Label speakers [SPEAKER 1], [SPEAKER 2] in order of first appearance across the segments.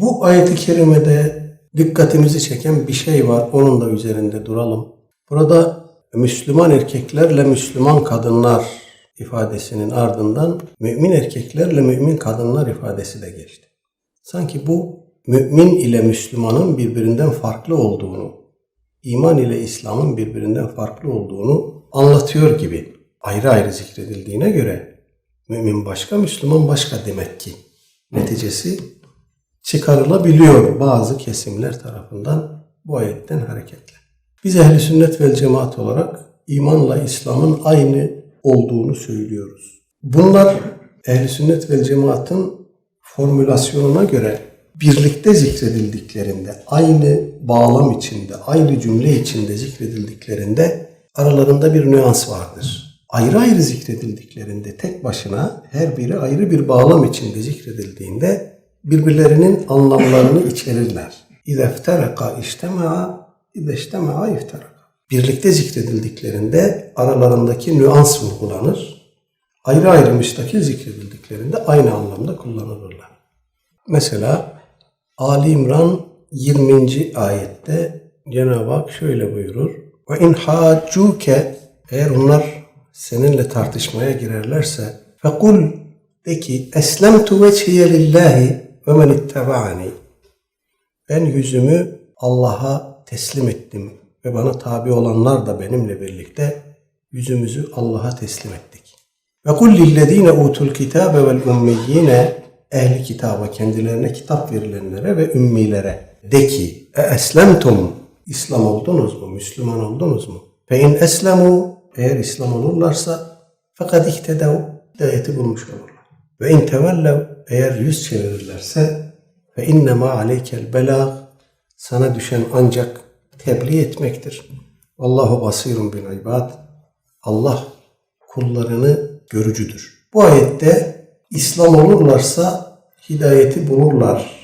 [SPEAKER 1] Bu ayet-i kerimede dikkatimizi çeken bir şey var. Onun da üzerinde duralım. Burada Müslüman erkeklerle Müslüman kadınlar ifadesinin ardından mümin erkeklerle mümin kadınlar ifadesi de geçti. Sanki bu mümin ile Müslümanın birbirinden farklı olduğunu, iman ile İslam'ın birbirinden farklı olduğunu anlatıyor gibi ayrı ayrı zikredildiğine göre mümin başka, Müslüman başka demek ki neticesi çıkarılabiliyor bazı kesimler tarafından bu ayetten hareketle. Biz ehli sünnet vel cemaat olarak imanla İslam'ın aynı olduğunu söylüyoruz. Bunlar ehli sünnet vel cemaatın formülasyonuna göre birlikte zikredildiklerinde, aynı bağlam içinde, aynı cümle içinde zikredildiklerinde aralarında bir nüans vardır. Ayrı ayrı zikredildiklerinde tek başına her biri ayrı bir bağlam içinde zikredildiğinde birbirlerinin anlamlarını içerirler. İze ifteraka iştema'a, ize iştema'a ifteraka. Birlikte zikredildiklerinde aralarındaki nüans vurgulanır. Ayrı ayrı müstakil zikredildiklerinde aynı anlamda kullanılırlar. Mesela Ali İmran 20. ayette Cenab-ı Hak şöyle buyurur. Ve in haccuke eğer onlar seninle tartışmaya girerlerse fekul de ki eslemtu veciye lillahi ve men ittebaani ben yüzümü Allah'a teslim ettim ve bana tabi olanlar da benimle birlikte yüzümüzü Allah'a teslim ettik. Ve kul lillezine utul kitabe vel ummiyine ehli kitaba kendilerine kitap verilenlere ve ümmilere de ki e eslemtum İslam oldunuz mu? Müslüman oldunuz mu? Fe in eslemu eğer İslam olurlarsa fakat ihtedav hidayeti bulmuş olurlar. Ve in tevellev eğer yüz çevirirlerse fe innema aleykel belag sana düşen ancak tebliğ etmektir. Allahu basirun bil ibad. Allah kullarını görücüdür. Bu ayette İslam olurlarsa hidayeti bulurlar.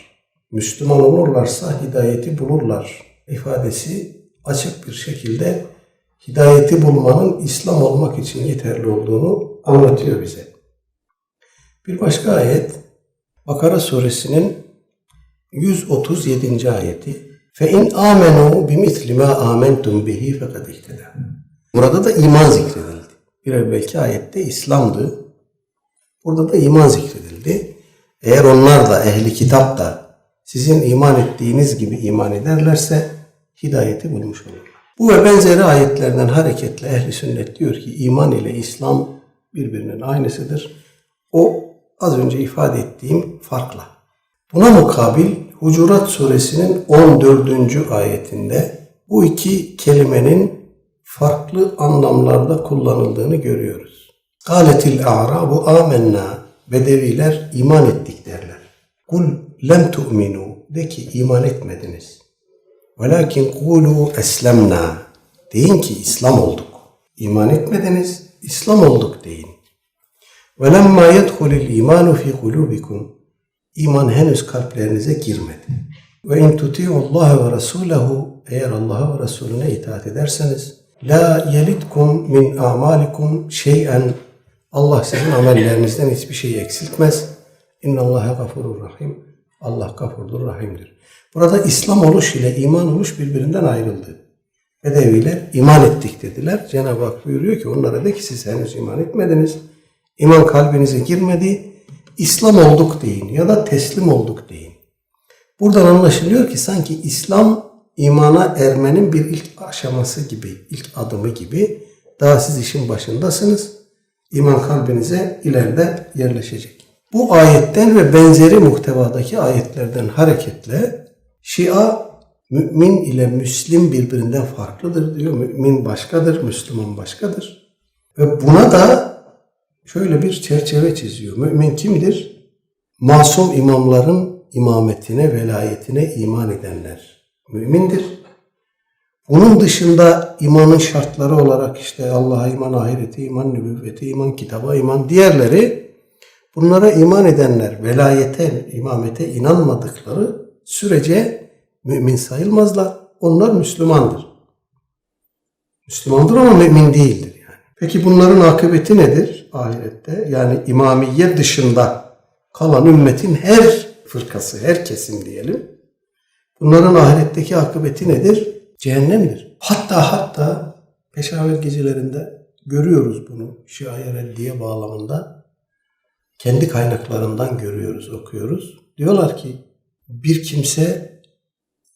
[SPEAKER 1] Müslüman olurlarsa hidayeti bulurlar ifadesi açık bir şekilde hidayeti bulmanın İslam olmak için yeterli olduğunu anlatıyor bize. Bir başka ayet Bakara suresinin 137. ayeti Fe in amenu bimisli ma amentum bihi fekad. Burada da iman zikredildi. Bir evvelki ayette İslam'dı. Burada da iman zikredildi. Eğer onlar da ehli kitap da sizin iman ettiğiniz gibi iman ederlerse hidayeti bulmuş olurlar. Bu ve benzeri ayetlerden hareketle ehli sünnet diyor ki iman ile İslam birbirinin aynısıdır. O az önce ifade ettiğim farkla. Buna mukabil Hucurat suresinin 14. ayetinde bu iki kelimenin farklı anlamlarda kullanıldığını görüyoruz. Galetil a'rabu amenna Bedeviler iman ettik derler. Kul lem tu'minu de ki iman etmediniz. Velakin kulu eslemna deyin ki İslam olduk. İman etmediniz, İslam olduk deyin. Lemma yedhulil imanu fi kulubikum İman henüz kalplerinize girmedi. Ve in tuti'ullaha ve rasulehu eğer Allah'a ve Resulüne itaat ederseniz la yelitkum min amalikum şey'en Allah sizin amellerinizden hiçbir şey eksiltmez. İnna Allaha gafurur rahim. Allah gafurdur, rahimdir. Burada İslam oluş ile iman oluş birbirinden ayrıldı. Bedeviler iman ettik dediler. Cenab-ı Hak buyuruyor ki onlara de ki siz henüz iman etmediniz. İman kalbinize girmedi. İslam olduk deyin ya da teslim olduk deyin. Buradan anlaşılıyor ki sanki İslam imana ermenin bir ilk aşaması gibi, ilk adımı gibi. Daha siz işin başındasınız. İman kalbinize ileride yerleşecek. Bu ayetten ve benzeri muhtevadaki ayetlerden hareketle Şia mümin ile Müslim birbirinden farklıdır diyor. Mümin başkadır, Müslüman başkadır. Ve buna da şöyle bir çerçeve çiziyor. Mümin kimdir? Masum imamların imametine, velayetine iman edenler mümindir. Bunun dışında imanın şartları olarak işte Allah'a iman, ahirete iman, nübüvvete iman, kitaba iman, diğerleri bunlara iman edenler, velayete, imamete inanmadıkları sürece mümin sayılmazlar. Onlar Müslümandır. Müslümandır ama mümin değildir. Peki bunların akıbeti nedir ahirette? Yani imamiye dışında kalan ümmetin her fırkası, her kesim diyelim. Bunların ahiretteki akıbeti nedir? Cehennemdir. Hatta hatta Peşaver gecelerinde görüyoruz bunu şair diye bağlamında. Kendi kaynaklarından görüyoruz, okuyoruz. Diyorlar ki bir kimse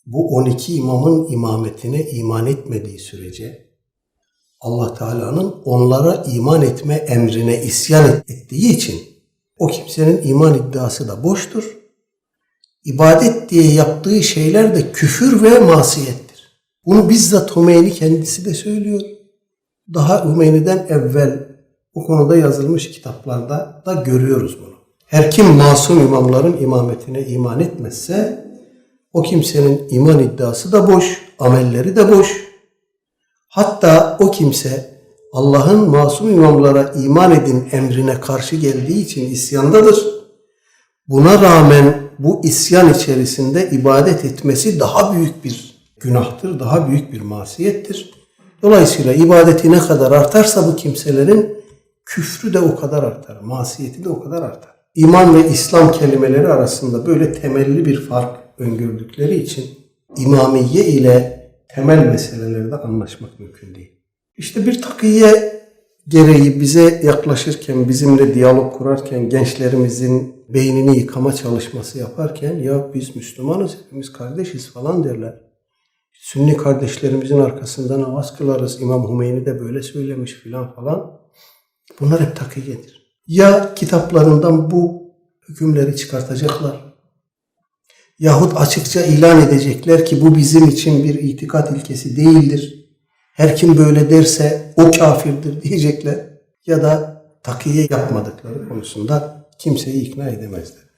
[SPEAKER 1] bu 12 imamın imametine iman etmediği sürece Allah Teala'nın onlara iman etme emrine isyan ettiği için o kimsenin iman iddiası da boştur. İbadet diye yaptığı şeyler de küfür ve masiyettir. Bunu bizzat Hümeyni kendisi de söylüyor. Daha Hümeyni'den evvel bu konuda yazılmış kitaplarda da görüyoruz bunu. Her kim masum imamların imametine iman etmezse o kimsenin iman iddiası da boş, amelleri de boş. Hatta o kimse Allah'ın masum imamlara iman edin emrine karşı geldiği için isyandadır. Buna rağmen bu isyan içerisinde ibadet etmesi daha büyük bir günahtır, daha büyük bir masiyettir. Dolayısıyla ibadeti ne kadar artarsa bu kimselerin küfrü de o kadar artar, masiyeti de o kadar artar. İman ve İslam kelimeleri arasında böyle temelli bir fark öngördükleri için imamiye ile temel meselelerde anlaşmak mümkün değil. İşte bir takiye gereği bize yaklaşırken, bizimle diyalog kurarken, gençlerimizin beynini yıkama çalışması yaparken ya biz Müslümanız, hepimiz kardeşiz falan derler. Sünni kardeşlerimizin arkasında namaz kılarız. İmam Hümeyni de böyle söylemiş filan falan. Bunlar hep takiyedir. Ya kitaplarından bu hükümleri çıkartacaklar. Yahut açıkça ilan edecekler ki bu bizim için bir itikat ilkesi değildir. Her kim böyle derse o kafirdir diyecekler. Ya da takiye yapmadıkları konusunda kimseyi ikna edemezler.